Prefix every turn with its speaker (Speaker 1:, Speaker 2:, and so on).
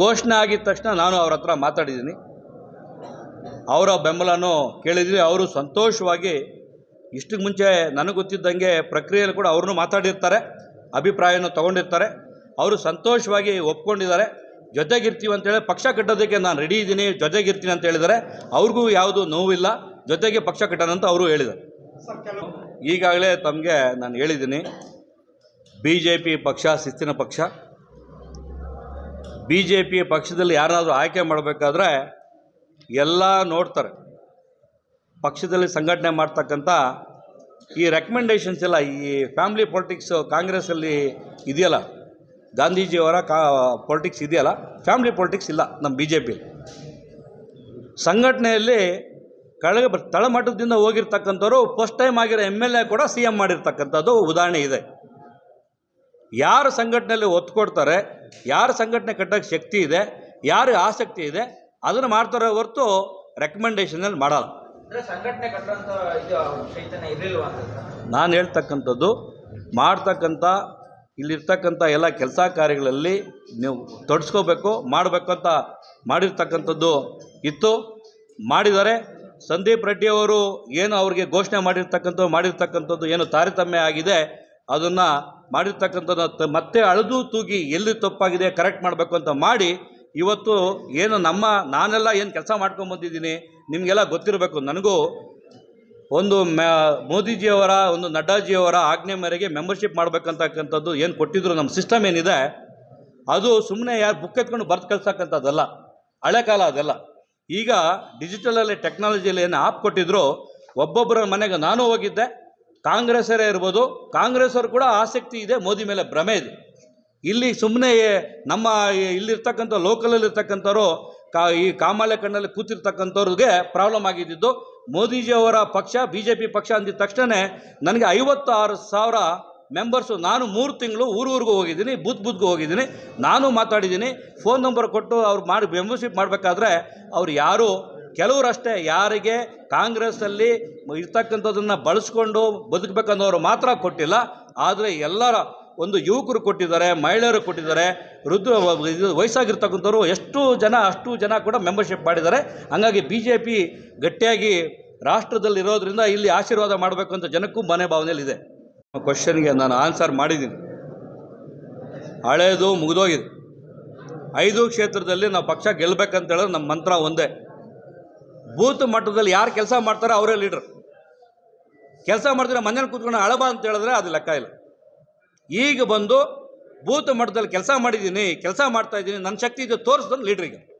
Speaker 1: ಘೋಷಣೆ ಆಗಿದ ತಕ್ಷಣ ನಾನು ಅವ್ರ ಹತ್ರ ಮಾತಾಡಿದ್ದೀನಿ. ಅವರ ಬೆಂಬಲನೂ ಕೇಳಿದ್ವಿ. ಅವರು ಸಂತೋಷವಾಗಿ ಇಷ್ಟಕ್ಕೆ ಮುಂಚೆ ನನಗೆ ಗೊತ್ತಿದ್ದಂಗೆ ಪ್ರಕ್ರಿಯೆಯಲ್ಲಿ ಕೂಡ ಅವ್ರನ್ನೂ ಮಾತಾಡಿರ್ತಾರೆ, ಅಭಿಪ್ರಾಯನೂ ತೊಗೊಂಡಿರ್ತಾರೆ. ಅವರು ಸಂತೋಷವಾಗಿ ಒಪ್ಕೊಂಡಿದ್ದಾರೆ. ಜೊತೆಗಿರ್ತೀವಿ ಅಂತೇಳಿ ಪಕ್ಷ ಕಟ್ಟೋದಕ್ಕೆ ನಾನು ರೆಡಿ ಇದ್ದೀನಿ. ಜೊತೆಗಿರ್ತೀನಿ ಅಂತ ಹೇಳಿದರೆ ಅವ್ರಿಗೂ ಯಾವುದು ನೋವಿಲ್ಲ. ಜೊತೆಗೆ ಪಕ್ಷ ಕಟ್ಟೋಣ ಅಂತ ಅವರು ಹೇಳಿದರು ಈಗಾಗಲೇ ತಮಗೆ ನಾನು ಹೇಳಿದ್ದೀನಿ. ಬಿ ಜೆ ಪಿ ಪಕ್ಷ, ಶಿಸ್ತಿನ ಪಕ್ಷ. ಬಿ ಜೆ ಪಿ ಪಕ್ಷದಲ್ಲಿ ಯಾರಾದರೂ ಆಯ್ಕೆ ಮಾಡಬೇಕಾದ್ರೆ ಎಲ್ಲ ನೋಡ್ತಾರೆ. ಪಕ್ಷದಲ್ಲಿ ಸಂಘಟನೆ ಮಾಡ್ತಕ್ಕಂಥ ಈ ರೆಕಮೆಂಡೇಷನ್ಸ್ ಎಲ್ಲ, ಈ ಫ್ಯಾಮಿಲಿ ಪೊಲಿಟಿಕ್ಸು ಕಾಂಗ್ರೆಸ್ಸಲ್ಲಿ ಇದೆಯಲ್ಲ? ಗಾಂಧೀಜಿಯವರ ಕಾ ಪೊಲಿಟಿಕ್ಸ್ ಇದೆಯಲ್ಲ? ಫ್ಯಾಮಿಲಿ ಪೊಲಿಟಿಕ್ಸ್ ಇಲ್ಲ ನಮ್ಮ ಬಿ ಜೆ ಪಿ ಸಂಘಟನೆಯಲ್ಲಿ ಕೆಳಗೆ ತಳಮಟ್ಟದಿಂದ ಹೋಗಿರ್ತಕ್ಕಂಥವ್ರು ಫಸ್ಟ್ ಟೈಮ್ ಆಗಿರೋ ಎಂ ಎಲ್ ಎ ಕೂಡ ಸಿ ಎಂ ಮಾಡಿರ್ತಕ್ಕಂಥದ್ದು ಉದಾಹರಣೆ ಇದೆ. ಯಾರು ಸಂಘಟನೆಯಲ್ಲಿ ಒತ್ತು ಕೊಡ್ತಾರೆ ಯಾರು ಸಂಘಟನೆ ಕಟ್ಟೋಕ್ಕೆ ಶಕ್ತಿ ಇದೆ ಯಾರು ಆಸಕ್ತಿ ಇದೆ ಅದನ್ನು ಮಾಡ್ತಾರೆ ಹೊರತು ರೆಕಮೆಂಡೇಷನಲ್ಲಿ ಮಾಡಲ್ಲ? ನಾನು ಹೇಳ್ತಕ್ಕಂಥದ್ದು ಮಾಡ್ತಕ್ಕಂಥ ಇಲ್ಲಿರ್ತಕ್ಕಂಥ ಎಲ್ಲ ಕೆಲಸ ಕಾರ್ಯಗಳಲ್ಲಿ ನೀವು ತೊಡಸ್ಕೋಬೇಕು ಮಾಡಬೇಕು ಅಂತ ಮಾಡಿರ್ತಕ್ಕಂಥದ್ದು ಇತ್ತು ಮಾಡಿದ್ದಾರೆ ಸಂದೀಪ್ ರೆಡ್ಡಿ ಅವರು ಏನು ಅವ್ರಿಗೆ ಘೋಷಣೆ ಮಾಡಿರ್ತಕ್ಕಂಥ ಮಾಡಿರ್ತಕ್ಕಂಥದ್ದು ಏನು ತಾರತಮ್ಯ ಆಗಿದೆ ಅದನ್ನು ಮಾಡಿರ್ತಕ್ಕಂಥದ್ದು ಮತ್ತೆ ಅಳೆದು ತೂಗಿ ಎಲ್ಲಿ ತಪ್ಪಾಗಿದೆ ಕರೆಕ್ಟ್ ಮಾಡಬೇಕು ಅಂತ ಮಾಡಿ, ಇವತ್ತು ಏನು ನಮ್ಮ, ನಾನೆಲ್ಲ ಏನು ಕೆಲಸ ಮಾಡ್ಕೊಂಬಂದಿದ್ದೀನಿ ನಿಮಗೆಲ್ಲ ಗೊತ್ತಿರಬೇಕು. ನನಗೂ ಒಂದು ಮ್ಯಾ ಮೋದಿಜಿಯವರ, ಒಂದು ನಡ್ಡಾಜಿಯವರ ಆಜ್ಞೆ ಮೇರೆಗೆ ಮೆಂಬರ್ಶಿಪ್ ಮಾಡಬೇಕಂತಕ್ಕಂಥದ್ದು ಏನು ಕೊಟ್ಟಿದ್ರು ನಮ್ಮ ಸಿಸ್ಟಮ್ ಏನಿದೆ, ಅದು ಸುಮ್ಮನೆ ಯಾರು ಬುಕ್ ಎತ್ಕೊಂಡು ಬರ್ದು ಕಳ್ಸಕ್ಕಂಥದ್ದಲ್ಲ. ಹಳೆ ಕಾಲ ಅದೆಲ್ಲ. ಈಗ ಡಿಜಿಟಲಲ್ಲಿ ಟೆಕ್ನಾಲಜಿಯಲ್ಲಿ ಏನು ಆಪ್ ಕೊಟ್ಟಿದ್ರು, ಒಬ್ಬೊಬ್ಬರ ಮನೆಗೆ ನಾನು ಹೋಗಿದ್ದೆ ಕಾಂಗ್ರೆಸ್ಸರೇ ಇರ್ಬೋದು ಕಾಂಗ್ರೆಸ್ಸರು ಕೂಡ ಆಸಕ್ತಿ ಇದೆ, ಮೋದಿ ಮೇಲೆ ಭ್ರಮೆ ಇದೆ. ಇಲ್ಲಿ ಸುಮ್ಮನೆ ನಮ್ಮ ಇಲ್ಲಿರ್ತಕ್ಕಂಥ ಲೋಕಲಲ್ಲಿರ್ತಕ್ಕಂಥವ್ರು ಕಾ, ಈ ಕಾಮಾಲೆ ಕಣ್ಣಲ್ಲಿ ಕೂತಿರ್ತಕ್ಕಂಥವ್ರಿಗೆ ಪ್ರಾಬ್ಲಮ್ ಆಗಿದ್ದಿದ್ದು. ಮೋದಿಜಿಯವರ ಪಕ್ಷ ಬಿ ಜೆ ಪಿ ಪಕ್ಷ ಅಂದಿದ ತಕ್ಷಣ ನನಗೆ ಐವತ್ತಾರು ಸಾವಿರ ಮೆಂಬರ್ಸು, ನಾನು ಮೂರು ತಿಂಗಳು ಊರೂರಿಗೂ ಹೋಗಿದ್ದೀನಿ, ಬೂತ್ ಬೂತ್ಗೂ ಹೋಗಿದ್ದೀನಿ, ನಾನು ಮಾತಾಡಿದ್ದೀನಿ, ಫೋನ್ ನಂಬರ್ ಕೊಟ್ಟು ಅವ್ರು ಮಾಡಿ, ಮೆಂಬರ್ಶಿಪ್ ಮಾಡಬೇಕಾದ್ರೆ ಅವ್ರು ಯಾರು ಕೆಲವರಷ್ಟೇ ಯಾರಿಗೆ ಕಾಂಗ್ರೆಸ್ಸಲ್ಲಿ ಇರ್ತಕ್ಕಂಥದ್ದನ್ನು ಬಳಸ್ಕೊಂಡು ಬದುಕಬೇಕನ್ನೋರು ಮಾತ್ರ ಕೊಟ್ಟಿಲ್ಲ. ಆದರೆ ಎಲ್ಲರ ಒಂದು ಯುವಕರು ಕೊಟ್ಟಿದ್ದಾರೆ, ಮಹಿಳೆಯರು ಕೊಟ್ಟಿದ್ದಾರೆ, ವೃದ್ಧ, ಇದು ವಯಸ್ಸಾಗಿರ್ತಕ್ಕಂಥವ್ರು ಎಷ್ಟು ಜನ, ಅಷ್ಟು ಜನ ಕೂಡ ಮೆಂಬರ್ಶಿಪ್ ಮಾಡಿದ್ದಾರೆ. ಹಂಗಾಗಿ ಬಿ ಜೆ ಪಿ ಗಟ್ಟಿಯಾಗಿ ರಾಷ್ಟ್ರದಲ್ಲಿರೋದ್ರಿಂದ ಇಲ್ಲಿ ಆಶೀರ್ವಾದ ಮಾಡಬೇಕು ಅಂತ ಜನಕ್ಕೂ ಮನೆ ಭಾವನೆಯಲ್ಲಿದೆ. ಕ್ವಶನ್ಗೆ ನಾನು ಆನ್ಸರ್ ಮಾಡಿದ್ದೀನಿ. ಹಳೇದು ಮುಗಿದೋಗಿದೆ. ಐದು ಕ್ಷೇತ್ರದಲ್ಲಿ ನಾವು ಪಕ್ಷ ಗೆಲ್ಲಬೇಕಂತ ಹೇಳಿದ್ರೆ ನಮ್ಮ ಮಂತ್ರ ಒಂದೇ. ಬೂತ್ ಮಟ್ಟದಲ್ಲಿ ಯಾರು ಕೆಲಸ ಮಾಡ್ತಾರೋ ಅವರೇ ಲೀಡರ್ ಕೆಲಸ ಮಾಡ್ತಾರೆ ಮನೇಲಿ ಕೂತ್ಕೊಂಡು ಅಳಬ ಅಂತ ಹೇಳಿದ್ರೆ ಅದು ಲೆಕ್ಕ ಇಲ್ಲ. ಈಗ ಬಂದು ಬೂತ್ ಮಟ್ಟದಲ್ಲಿ ಕೆಲಸ ಮಾಡಿದ್ದೀನಿ, ಕೆಲಸ ಮಾಡ್ತಾ ಇದ್ದೀನಿ ನನ್ನ ಶಕ್ತಿ ಇದು ತೋರಿಸ್ದನ್ನು ಲೀಡ್ರಿಗೆ